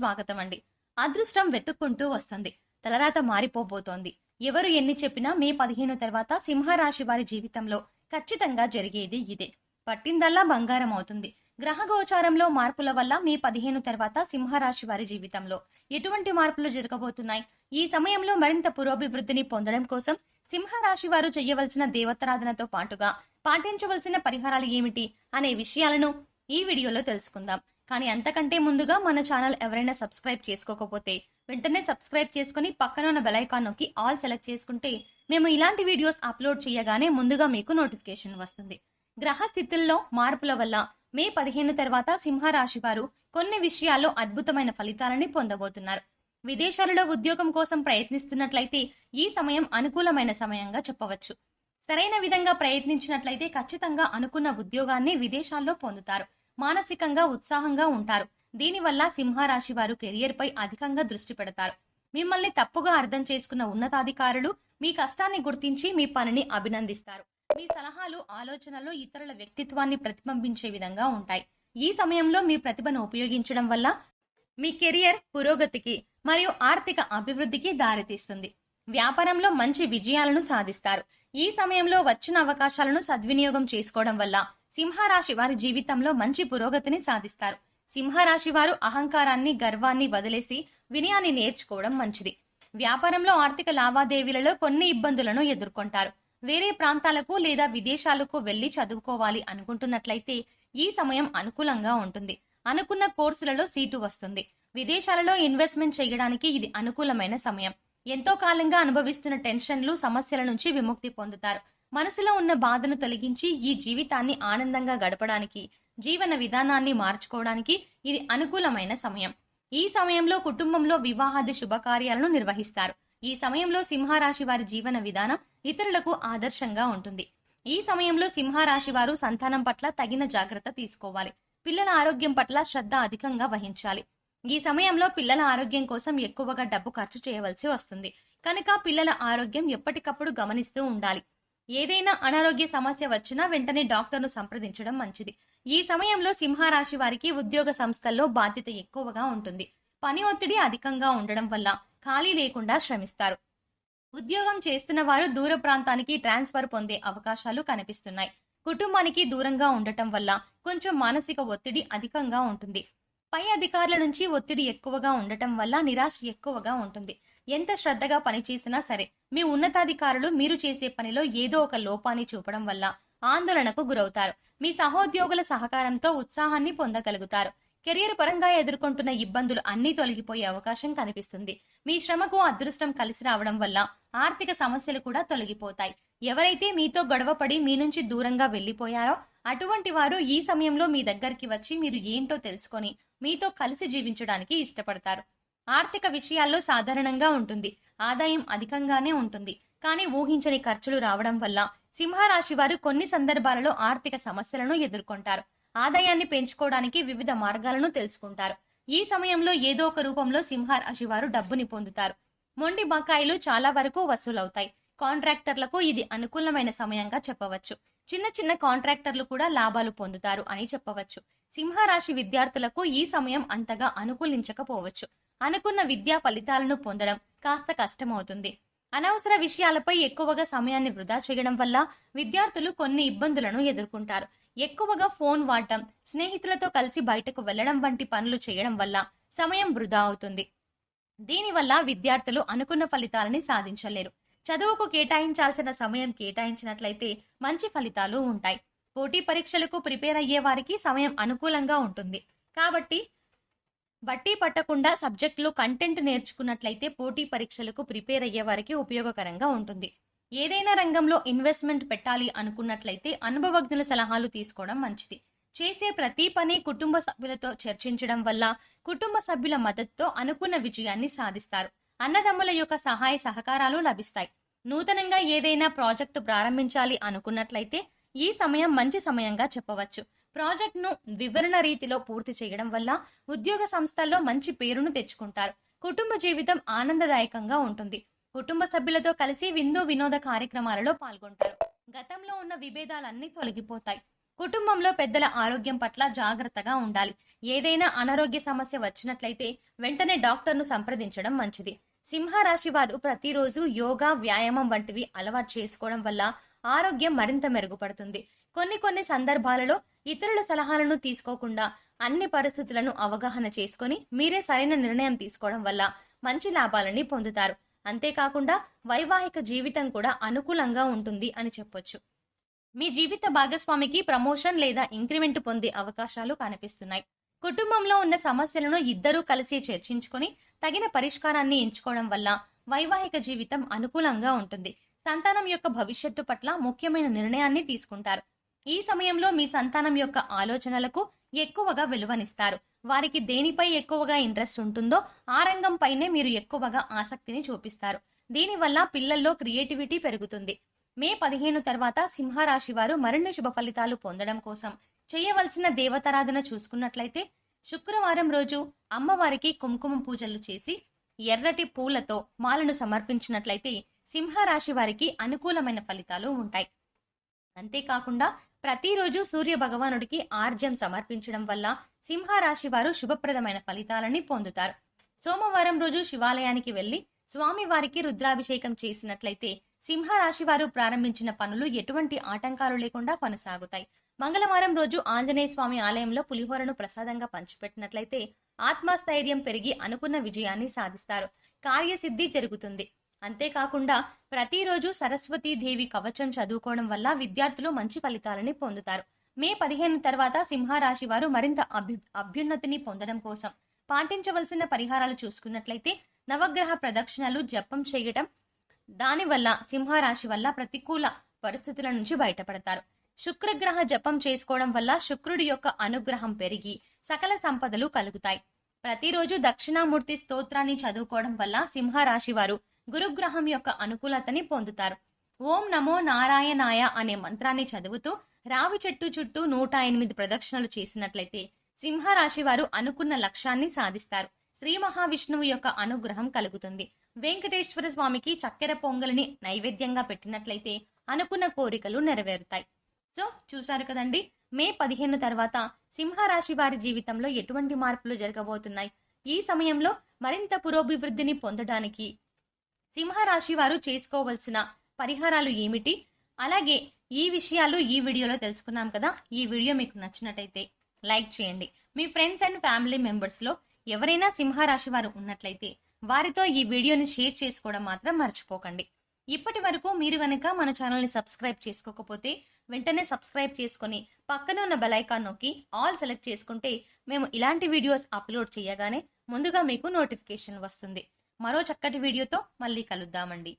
స్వాగతం అండి అదృష్టం వెతుక్కుంటూ వస్తుంది. తలరాత మారిపోబోతోంది. ఎవరు ఎన్ని చెప్పినా మే పదిహేను తర్వాత సింహరాశి వారి జీవితంలో ఖచ్చితంగా జరిగేది ఇదే. పట్టిందల్లా బంగారం అవుతుంది. గ్రహ గోచారంలో మార్పుల వల్ల మే పదిహేను తర్వాత సింహరాశి వారి జీవితంలో ఎటువంటి మార్పులు జరగబోతున్నాయి? ఈ సమయంలో మరింత పురోభివృద్ధిని పొందడం కోసం సింహరాశి వారు చేయవలసిన దేవతారాధనతో పాటుగా పాటించవలసిన పరిహారాలు ఏమిటి? అనే విషయాలను ఈ వీడియోలో తెలుసుకుందాం. కానీ అంతకంటే ముందుగా మన ఛానల్ ఎవరైనా సబ్స్క్రైబ్ చేసుకోకపోతే వెంటనే సబ్స్క్రైబ్ చేసుకుని పక్కన ఉన్న బెలైకాన్ నొక్కి ఆల్ సెలెక్ట్ చేసుకుంటే మేము ఇలాంటి వీడియోస్ అప్లోడ్ చేయగానే ముందుగా మీకు నోటిఫికేషన్ వస్తుంది. గ్రహ స్థితుల్లో మార్పుల వల్ల మే పదిహేను తర్వాత సింహరాశి వారు కొన్ని విషయాల్లో అద్భుతమైన ఫలితాలని పొందబోతున్నారు. విదేశాలలో ఉద్యోగం కోసం ప్రయత్నిస్తున్నట్లయితే ఈ సమయం అనుకూలమైన సమయంగా చెప్పవచ్చు. సరైన విధంగా ప్రయత్నించినట్లయితే ఖచ్చితంగా అనుకున్న ఉద్యోగాన్ని విదేశాల్లో పొందుతారు. మానసికంగా ఉత్సాహంగా ఉంటారు. దీనివల్ల సింహరాశి వారు కెరియర్ పై అధికంగా దృష్టి పెడతారు. మిమ్మల్ని తప్పుగా అర్థం చేసుకున్న ఉన్నతాధికారులు మీ కష్టాన్ని గుర్తించి మీ పనిని అభినందిస్తారు. మీ సలహాలు ఆలోచనలు ఇతరుల వ్యక్తిత్వాన్ని ప్రతిబింబించే విధంగా ఉంటాయి. ఈ సమయంలో మీ ప్రతిభను ఉపయోగించడం వల్ల మీ కెరియర్ పురోగతికి మరియు ఆర్థిక అభివృద్ధికి దారితీస్తుంది. వ్యాపారంలో మంచి విజయాలను సాధిస్తారు. ఈ సమయంలో వచ్చిన అవకాశాలను సద్వినియోగం చేసుకోవడం వల్ల సింహరాశి వారి జీవితంలో మంచి పురోగతిని సాధిస్తారు. సింహరాశి వారు అహంకారాన్ని గర్వాన్ని వదిలేసి వినయాన్ని నేర్చుకోవడం మంచిది. వ్యాపారంలో ఆర్థిక లావాదేవీలలో కొన్ని ఇబ్బందులను ఎదుర్కొంటారు. వేరే ప్రాంతాలకు లేదా విదేశాలకు వెళ్ళి చదువుకోవాలి అనుకుంటున్నట్లయితే ఈ సమయం అనుకూలంగా ఉంటుంది. అనుకున్న కోర్సులలో సీటు వస్తుంది. విదేశాలలో ఇన్వెస్ట్మెంట్ చేయడానికి ఇది అనుకూలమైన సమయం. ఎంతో కాలంగా అనుభవిస్తున్న టెన్షన్లు సమస్యల నుంచి విముక్తి పొందుతారు. మనసులో ఉన్న బాధను తొలగించి ఈ జీవితాన్ని ఆనందంగా గడపడానికి జీవన విధానాన్ని మార్చుకోవడానికి ఇది అనుకూలమైన సమయం. ఈ సమయంలో కుటుంబంలో వివాహాది శుభకార్యాలను నిర్వహిస్తారు. ఈ సమయంలో సింహరాశి వారి జీవన విధానం ఇతరులకు ఆదర్శంగా ఉంటుంది. ఈ సమయంలో సింహరాశి వారు సంతానం పట్ల తగిన జాగ్రత్త తీసుకోవాలి. పిల్లల ఆరోగ్యం పట్ల శ్రద్ధ అధికంగా వహించాలి. ఈ సమయంలో పిల్లల ఆరోగ్యం కోసం ఎక్కువగా డబ్బు ఖర్చు చేయవలసి వస్తుంది. కనుక పిల్లల ఆరోగ్యం ఎప్పటికప్పుడు గమనిస్తూ ఉండాలి. ఏదైనా అనారోగ్య సమస్య వచ్చినా వెంటనే డాక్టర్ను సంప్రదించడం మంచిది. ఈ సమయంలో సింహరాశి వారికి ఉద్యోగ సంస్థల్లో బాధ్యత ఎక్కువగా ఉంటుంది. పని ఒత్తిడి అధికంగా ఉండడం వల్ల ఖాళీ లేకుండా శ్రమిస్తారు. ఉద్యోగం చేస్తున్న వారు దూర ప్రాంతానికి ట్రాన్స్ఫర్ పొందే అవకాశాలు కనిపిస్తున్నాయి. కుటుంబానికి దూరంగా ఉండటం వల్ల కొంచెం మానసిక ఒత్తిడి అధికంగా ఉంటుంది. పై అధికారుల నుంచి ఒత్తిడి ఎక్కువగా ఉండటం వల్ల నిరాశ ఎక్కువగా ఉంటుంది. ఎంత శ్రద్ధగా పనిచేసినా సరే మీ ఉన్నతాధికారులు మీరు చేసే పనిలో ఏదో ఒక లోపాన్ని చూపడం వల్ల ఆందోళనకు గురవుతారు. మీ సహోద్యోగుల సహకారంతో ఉత్సాహాన్ని పొందగలుగుతారు. కెరియర్ పరంగా ఎదుర్కొంటున్న ఇబ్బందులు అన్నీ తొలగిపోయే అవకాశం కనిపిస్తుంది. మీ శ్రమకు అదృష్టం కలిసి రావడం వల్ల ఆర్థిక సమస్యలు కూడా తొలగిపోతాయి. ఎవరైతే మీతో గొడవపడి మీ నుంచి దూరంగా వెళ్ళిపోయారో అటువంటి వారు ఈ సమయంలో మీ దగ్గరికి వచ్చి మీరు ఏంటో తెలుసుకొని మీతో కలిసి జీవించడానికి ఇష్టపడతారు. ఆర్థిక విషయాల్లో సాధారణంగా ఉంటుంది. ఆదాయం అధికంగానే ఉంటుంది. కానీ ఊహించని ఖర్చులు రావడం వల్ల సింహరాశి వారు కొన్ని సందర్భాలలో ఆర్థిక సమస్యలను ఎదుర్కొంటారు. ఆదాయాన్ని పెంచుకోవడానికి వివిధ మార్గాలను తెలుసుకుంటారు. ఈ సమయంలో ఏదో ఒక రూపంలో సింహరాశి వారు డబ్బుని పొందుతారు. మొండి బకాయిలు చాలా వరకు వసూలవుతాయి. కాంట్రాక్టర్లకు ఇది అనుకూలమైన సమయంగా చెప్పవచ్చు. చిన్న చిన్న కాంట్రాక్టర్లు కూడా లాభాలు పొందుతారు అని చెప్పవచ్చు. సింహరాశి విద్యార్థులకు ఈ సమయం అంతగా అనుకూలించకపోవచ్చు. అనుకున్న విద్యా ఫలితాలను పొందడం కాస్త కష్టమవుతుంది. అనవసర విషయాలపై ఎక్కువగా సమయాన్ని వృధా చేయడం వల్ల విద్యార్థులు కొన్ని ఇబ్బందులను ఎదుర్కొంటారు. ఎక్కువగా ఫోన్ వాడటం స్నేహితులతో కలిసి బయటకు వెళ్ళడం వంటి పనులు చేయడం వల్ల సమయం వృధా అవుతుంది. దీనివల్ల విద్యార్థులు అనుకున్న ఫలితాలని సాధించలేరు. చదువుకు కేటాయించాల్సిన సమయం కేటాయించినట్లయితే మంచి ఫలితాలు ఉంటాయి. పోటీ పరీక్షలకు ప్రిపేర్ అయ్యే వారికి సమయం అనుకూలంగా ఉంటుంది. కాబట్టి బట్టి పట్టకుండా సబ్జెక్టులో కంటెంట్ నేర్చుకున్నట్లయితే పోటీ పరీక్షలకు ప్రిపేర్ అయ్యే వారికి ఉపయోగకరంగా ఉంటుంది. ఏదైనా రంగంలో ఇన్వెస్ట్మెంట్ పెట్టాలి అనుకున్నట్లయితే అనుభవజ్ఞుల సలహాలు తీసుకోవడం మంచిది. చేసే ప్రతి పని కుటుంబ సభ్యులతో చర్చించడం వల్ల కుటుంబ సభ్యుల మద్దతుతో అనుకున్న విజయాన్ని సాధిస్తారు. అన్నదమ్ముల యొక్క సహాయ సహకారాలు లభిస్తాయి. నూతనంగా ఏదైనా ప్రాజెక్టు ప్రారంభించాలి అనుకున్నట్లయితే ఈ సమయం మంచి సమయంగా చెప్పవచ్చు. ప్రాజెక్ట్ను వివరణ రీతిలో పూర్తి చేయడం వల్ల ఉద్యోగ సంస్థల్లో మంచి పేరును తెచ్చుకుంటారు. కుటుంబ జీవితం ఆనందదాయకంగా ఉంటుంది. కుటుంబ సభ్యులతో కలిసి విందు వినోద కార్యక్రమాలలో పాల్గొంటారు. గతంలో ఉన్న విభేదాలన్నీ తొలగిపోతాయి. కుటుంబంలో పెద్దల ఆరోగ్యం పట్ల జాగ్రత్తగా ఉండాలి. ఏదైనా అనారోగ్య సమస్య వచ్చినట్లయితే వెంటనే డాక్టర్ను సంప్రదించడం మంచిది. సింహరాశి వారు ప్రతిరోజు యోగా వ్యాయామం వంటివి అలవాటు చేసుకోవడం వల్ల ఆరోగ్యం మరింత మెరుగుపడుతుంది. కొన్ని కొన్ని సందర్భాలలో ఇతరుల సలహాలను తీసుకోకుండా అన్ని పరిస్థితులను అవగాహన చేసుకొని మీరే సరైన నిర్ణయం తీసుకోవడం వల్ల మంచి లాభాలని పొందుతారు. అంతేకాకుండా వైవాహిక జీవితం కూడా అనుకూలంగా ఉంటుంది అని చెప్పొచ్చు. మీ జీవిత భాగస్వామికి ప్రమోషన్ లేదా ఇంక్రిమెంట్ పొందే అవకాశాలు కనిపిస్తున్నాయి. కుటుంబంలో ఉన్న సమస్యలను ఇద్దరూ కలిసి చర్చించుకొని తగిన పరిష్కారాన్ని ఎంచుకోవడం వల్ల వైవాహిక జీవితం అనుకూలంగా ఉంటుంది. సంతానం యొక్క భవిష్యత్తు పట్ల ముఖ్యమైన నిర్ణయాన్ని తీసుకుంటారు. ఈ సమయంలో మీ సంతానం యొక్క ఆలోచనలకు ఎక్కువగా విలువనిస్తారు. వారికి దేనిపై ఎక్కువగా ఇంట్రెస్ట్ ఉంటుందో ఆ రంగంపైనే మీరు ఎక్కువగా ఆసక్తిని చూపిస్తారు. దీనివల్ల పిల్లల్లో క్రియేటివిటీ పెరుగుతుంది. మే పదిహేను తర్వాత సింహరాశి వారు మరిన్ని శుభ ఫలితాలు పొందడం కోసం చేయవలసిన దేవతారాధన చూసుకున్నట్లయితే శుక్రవారం రోజు అమ్మవారికి కుంకుమ పూజలు చేసి ఎర్రటి పూలతో మాలను సమర్పించినట్లయితే సింహరాశి వారికి అనుకూలమైన ఫలితాలు ఉంటాయి. అంతేకాకుండా ప్రతిరోజు సూర్య భగవానుడికి ఆర్జ్యం సమర్పించడం వల్ల సింహరాశి వారు శుభప్రదమైన ఫలితాలని పొందుతారు. సోమవారం రోజు శివాలయానికి వెళ్ళి స్వామివారికి రుద్రాభిషేకం చేసినట్లయితే సింహరాశి వారు ప్రారంభించిన పనులు ఎటువంటి ఆటంకాలు లేకుండా కొనసాగుతాయి. మంగళవారం రోజు ఆంజనేయ స్వామి ఆలయంలో పులిహోరను ప్రసాదంగా పంచిపెట్టినట్లయితే ఆత్మస్థైర్యం పెరిగి అనుకున్న విజయాన్ని సాధిస్తారు. కార్యసిద్ధి జరుగుతుంది. అంతేకాకుండా ప్రతిరోజు సరస్వతీ దేవి కవచం చదువుకోవడం వల్ల విద్యార్థులు మంచి ఫలితాలని పొందుతారు. మే పదిహేను తర్వాత సింహరాశి వారు మరింత అభ్యు అభ్యున్నతిని పొందడం కోసం పాటించవలసిన పరిహారాలు చూసుకున్నట్లయితే నవగ్రహ ప్రదక్షిణలు జపం చేయటం దానివల్ల సింహరాశి వల్ల ప్రతికూల పరిస్థితుల నుంచి బయటపడతారు. శుక్రగ్రహ జపం చేసుకోవడం వల్ల శుక్రుడి యొక్క అనుగ్రహం పెరిగి సకల సంపదలు కలుగుతాయి. ప్రతిరోజు దక్షిణామూర్తి స్తోత్రాన్ని చదువుకోవడం వల్ల సింహరాశి వారు గురుగ్రహం యొక్క అనుకూలతని పొందుతారు. ఓం నమో నారాయణాయ అనే మంత్రాన్ని చదువుతూ రావి చెట్టు చుట్టూ నూట ఎనిమిది ప్రదక్షిణలు చేసినట్లయితే సింహరాశి వారు అనుకున్న లక్ష్యాన్ని సాధిస్తారు. శ్రీ మహావిష్ణువు యొక్క అనుగ్రహం కలుగుతుంది. వెంకటేశ్వర స్వామికి చక్కెర పొంగలిని నైవేద్యంగా పెట్టినట్లయితే అనుకున్న కోరికలు నెరవేరుతాయి. సో చూశారు కదండి మే పదిహేను తర్వాత సింహరాశి వారి జీవితంలో ఎటువంటి మార్పులు జరగబోతున్నాయి? ఈ సమయంలో మరింత పురోభివృద్ధిని పొందడానికి సింహరాశి వారు చేసుకోవలసిన పరిహారాలు ఏమిటి? అలాగే ఈ విషయాలు ఈ వీడియోలో తెలుసుకున్నాం కదా ఈ వీడియో మీకు నచ్చినట్టయితే లైక్ చేయండి. మీ ఫ్రెండ్స్ అండ్ ఫ్యామిలీ మెంబర్స్లో ఎవరైనా సింహరాశి వారు ఉన్నట్లయితే వారితో ఈ వీడియోని షేర్ చేసుకోవడం మాత్రం మర్చిపోకండి. ఇప్పటి వరకు మీరు కనుక మన ఛానల్ని సబ్స్క్రైబ్ చేసుకోకపోతే వెంటనే సబ్స్క్రైబ్ చేసుకొని పక్కన ఉన్న బెలైకాన్ నొక్కి ఆల్ సెలెక్ట్ చేసుకుంటే మేము ఇలాంటి వీడియోస్ అప్లోడ్ చేయగానే ముందుగా మీకు నోటిఫికేషన్ వస్తుంది. మరో చక్కటి వీడియోతో మళ్ళీ కలుద్దామండి.